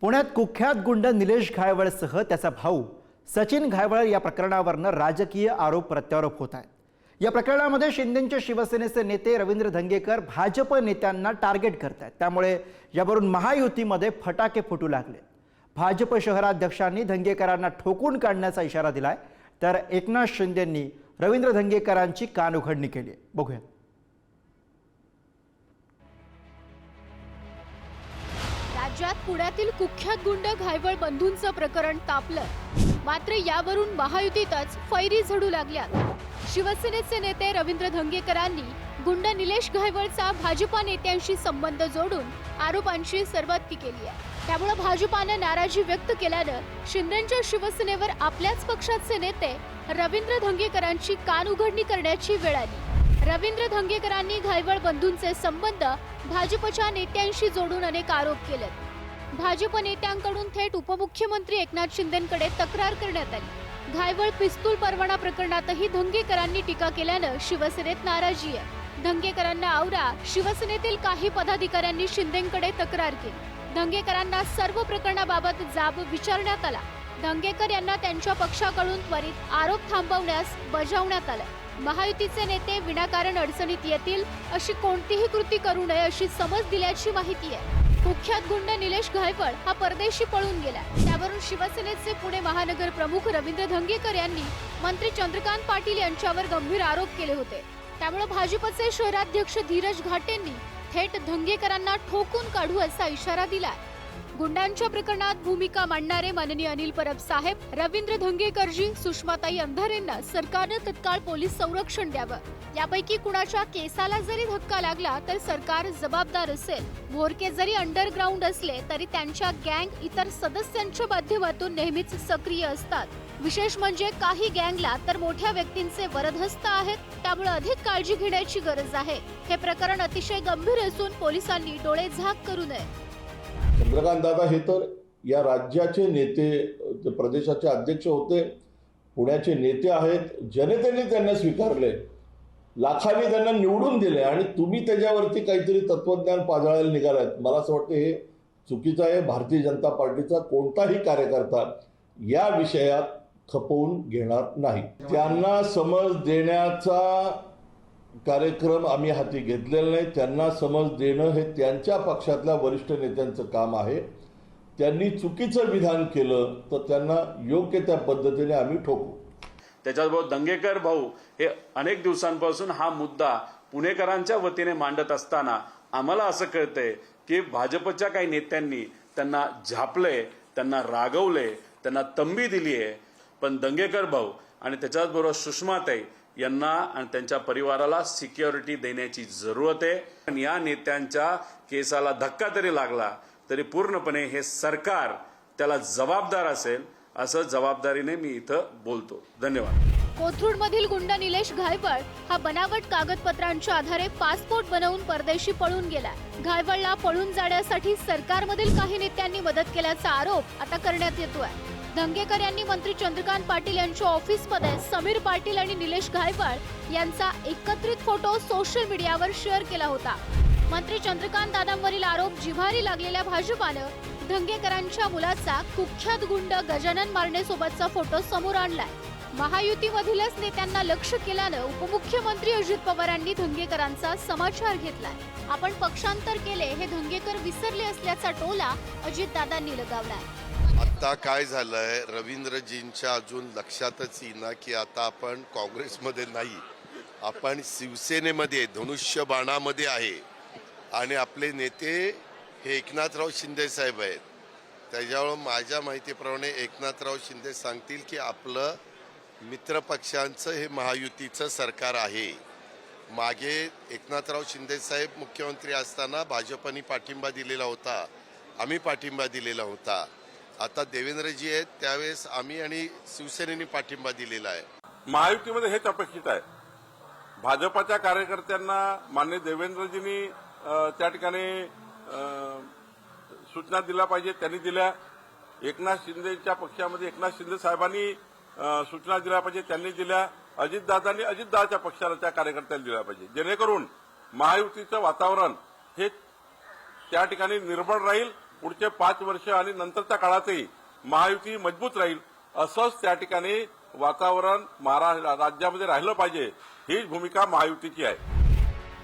पुण्यात कुख्यात गुंड निलेश घायवळसह त्याचा भाऊ सचिन घायवळ या प्रकरणावरनं राजकीय आरोप प्रत्यारोप होत आहेत. या प्रकरणामध्ये शिंदेच्या शिवसेनेचे नेते रवींद्र धंगेकर भाजप नेत्यांना टार्गेट करत आहेत त्यामुळे यावरून महायुतीमध्ये फटाके फुटू लागले. भाजप शहराध्यक्षांनी धंगेकरांना ठोकून काढण्याचा इशारा दिलाय. तर एकनाथ शिंदेंनी रवींद्र धंगेकरांची कानउघडणी केली आहे. बघूया. राज्यात पुण्यातील कुख्यात गुंड घायवळ बंधूंचं प्रकरण तापलं. मात्र यावरून महायुतीतच फैरी झडू लागल्यात शिवसेनेचे नेते रवींद्र धंगेकरांनी गुंड निलेश घायवळचा भाजपा नेत्यांशी संबंध जोडून आरोपांची सरबत्ती केली आहे. त्यामुळे भाजपानं नाराजी व्यक्त केल्यानं शिंदेच्या शिवसेनेवर आपल्याच पक्षाचे नेते रवींद्र धंगेकरांची कान उघडणी करण्याची वेळ आली. रवींद्र धंगेकरांनी घायवळ बंधूंचे संबंध भाजपच्या नेत्यांशी जोडून अनेक आरोप केलेत. भाजप नेत्यांकडून थेट उपमुख्यमंत्री एकनाथ शिंदेकडे तक्रार करण्यात आली. घायवळ पिस्तूल परवाना प्रकरणातही धंगेकरांनी टीका केल्यानं शिवसेनेत नाराजी आहे. धंगेकरांना आवरा शिवसेनेतील काही पदाधिकाऱ्यांनी शिंदेकडे तक्रार केली. धंगेकरांना सर्व प्रकरणाबाबत जाब विचारण्यात आला. धंगेकर यांना त्यांच्या पक्षाकडून त्वरित आरोप थांबवण्यास बजावण्यात आलं. महायुतीचे नेते विनाकारण अडचणीत येतील अशी कोणतीही कृती करू नये अशी समज दिल्याची माहिती आहे. कुख्यात गुंड निलेश घायवळ हा परदेशी पळून गेला त्यावरून शिवसेनेचे पुणे महानगर प्रमुख रवींद्र धंगेकर यांनी मंत्री चंद्रकांत पाटील यांच्यावर गंभीर आरोप केले होते. त्यामुळे भाजपचे शहराध्यक्ष धीरज घाटेंनी थेट धंगेकरांना ठोकून काढू असा इशारा दिला गुंडांच्या प्रकरणात भूमिका मांडणारे माननीय अनिल परब साहेब रवींद्र धंगेकरजी सुषमाताई अंधारेंना सरकारनं तत्काळ पोलीस संरक्षण द्यावं. यापैकी कुणाच्या केसाला जरी धक्का लागला तर सरकार जबाबदार असेल. भोरके जरी अंडरग्राऊंड असले तरी त्यांच्या गँग इतर सदस्यांच्या माध्यमातून नेहमीच सक्रिय असतात. विशेष म्हणजे काही गँगला तर मोठ्या व्यक्तींचे वरदहस्त आहेत त्यामुळे अधिक काळजी घेण्याची गरज आहे. हे प्रकरण अतिशय गंभीर असून पोलिसांनी डोळे झाक करू नये. चंद्रकांत दादा हे तर या राज्याचे नेते प्रदेशाचे अध्यक्ष होते. पुण्याचे नेते आहेत. जनतेने त्यांना स्वीकारले. लाखांनी त्यांना निवडून दिले आणि तुम्ही त्याच्यावरती काहीतरी तत्वज्ञान पाजळायला निघालात. मला असं वाटतं हे चुकीचं आहे. भारतीय जनता पार्टीचा कोणताही कार्यकर्ता या विषयात खपवून घेणार नाही. त्यांना समज देण्याचा कार्यक्रम आम्ही हाती घेतलेला नाही. त्यांना समज देणं हे त्यांच्या पक्षातल्या वरिष्ठ नेत्यांचं काम आहे. त्यांनी चुकीचं विधान केलं तर त्यांना योग्य त्या पद्धतीने आम्ही ठोकू. त्याच्याबरोबर दंगेकर भाऊ हे अनेक दिवसांपासून हा मुद्दा पुणेकरांच्या वतीने मांडत असताना आम्हाला असं कळतंय की भाजपच्या काही नेत्यांनी त्यांना झापले त्यांना रागवले त्यांना तंबी दिली आहे पण दंगेकर भाऊ आणि त्याच्याचबरोबर सुषमाताई यांना आणि त्यांच्या परिवाराला सिक्युरिटी देण्याची जरूरत आहे. आणि या नेत्यांच्या केसाला धक्का तरी लागला तरी पूर्णपणे हे सरकार त्याला जबाबदार असेल असं जबाबदारीने मी इथं बोलतो. धन्यवाद. कोथरूडमधील गुंड निलेश घायवळ हा बनावट कागदपत्रांच्या आधारे पासपोर्ट बनवून परदेशी पळून गेला घायवळला पळून जाण्यासाठी सरकारमधील काही नेत्यांनी मदत केल्याचा आरोप आता करण्यात येतोय. धंगेकर यांनी मंत्री चंद्रकांत पाटील यांच्या ऑफिसमध्ये समीर पाटील आणि निलेश घायवळ यांचा एकत्रित फोटो सोशल मीडियावर शेअर केला होता. मंत्री चंद्रकांत दादांवरील आरोप जिव्हारी लागलेल्या भाजपानं धंगेकरांच्या मुलाचा कुख्यात गुंड गजानन मारणे फोटो समोर आणलाय. महायुतीमधीलच नेत्यांना लक्ष केल्यानं उपमुख्यमंत्री अजित पवारांनी धंगेकरांचा समाचार घेतलाय. आपण पक्षांतर केले हे धंगेकर विसरले असल्याचा टोला अजितदादांनी लगावलाय. आता काय झालंय? रवींद्रजींच्या अजून लक्षातच येईना की आता आपण काँग्रेसमध्ये नाही. आपण शिवसेनेमध्ये धनुष्यबाणामध्ये आहे. आणि आपले नेते हे एकनाथराव शिंदे साहेब आहेत. त्याच्यामुळं माझ्या माहितीप्रमाणे एकनाथराव शिंदे सांगतील की आपलं मित्रपक्षांचं हे महायुतीचं सरकार आहे. मागे एकनाथराव शिंदे साहेब मुख्यमंत्री असताना भाजपनी पाठिंबा दिलेला होता. आम्ही पाठिंबा दिलेला होता. आता देवेंद्रजी आहेत त्यावेळेस आम्ही आणि शिवसेनेने पाठिंबा दिलेला आहे. महायुतीमध्ये हेच अपेक्षित आहे. भाजपाच्या कार्यकर्त्यांना मान्य देवेंद्रजींनी त्या ठिकाणी सूचना दिल्या पाहिजे त्यांनी दिल्या. एकनाथ शिंदेच्या पक्षामध्ये एकनाथ शिंदे साहेबांनी सूचना दिल्या पाहिजे त्यांनी दिल्या. अजितदादांनी अजितदाच्या पक्षाला त्या कार्यकर्त्यांनी दिल्या पाहिजे जेणेकरून महायुतीचं वातावरण हे त्या ठिकाणी निर्बळ राहील पुढचे पाच वर्ष आणि नंतरच्या काळातही महायुती मजबूत राहील असंच त्या ठिकाणी वातावरण महाराष्ट्र राज्यामध्ये राहिलं पाहिजे. हीच भूमिका महायुतीची आहे.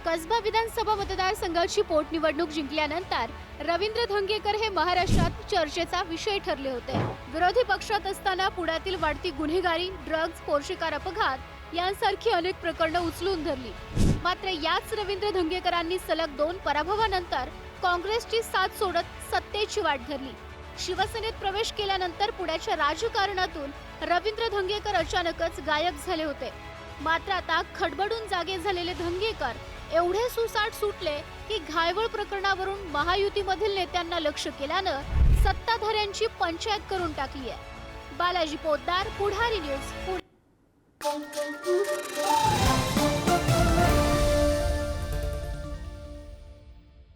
कसबा विधानसभा मतदारसंघाची पोटनिवडणूक जिंकल्यानंतर रवींद्र धंगेकर हे महाराष्ट्रात चर्चेचा विषय ठरले होते. विरोधी पक्षात असताना पुण्यातील वाढती गुन्हेगारी ड्रग्ज पोर्शिकार अपघात यांसारखी अनेक प्रकरणं उचलून धरली. मात्र याच रवींद्र धंगेकरांनी सलग दोन पराभवानंतर काँग्रेसची साथ सोडत सत्तेची वाट धरली. शिवसेनेत प्रवेश केल्यानंतर पुण्याच्या राजकारणातून रवींद्र धंगेकर अचानकच गायब झाले होते. मात्र आता खडबडून जागे झालेले धंगेकर एवढे सुसाट सुटले की घायवळ प्रकरणावरून महायुतीमधील नेत्यांना लक्ष केल्यानं सत्ताधाऱ्यांची पंचायत करून टाकली आहे बालाजी पोद्दार पुढारी न्यूज पुणे.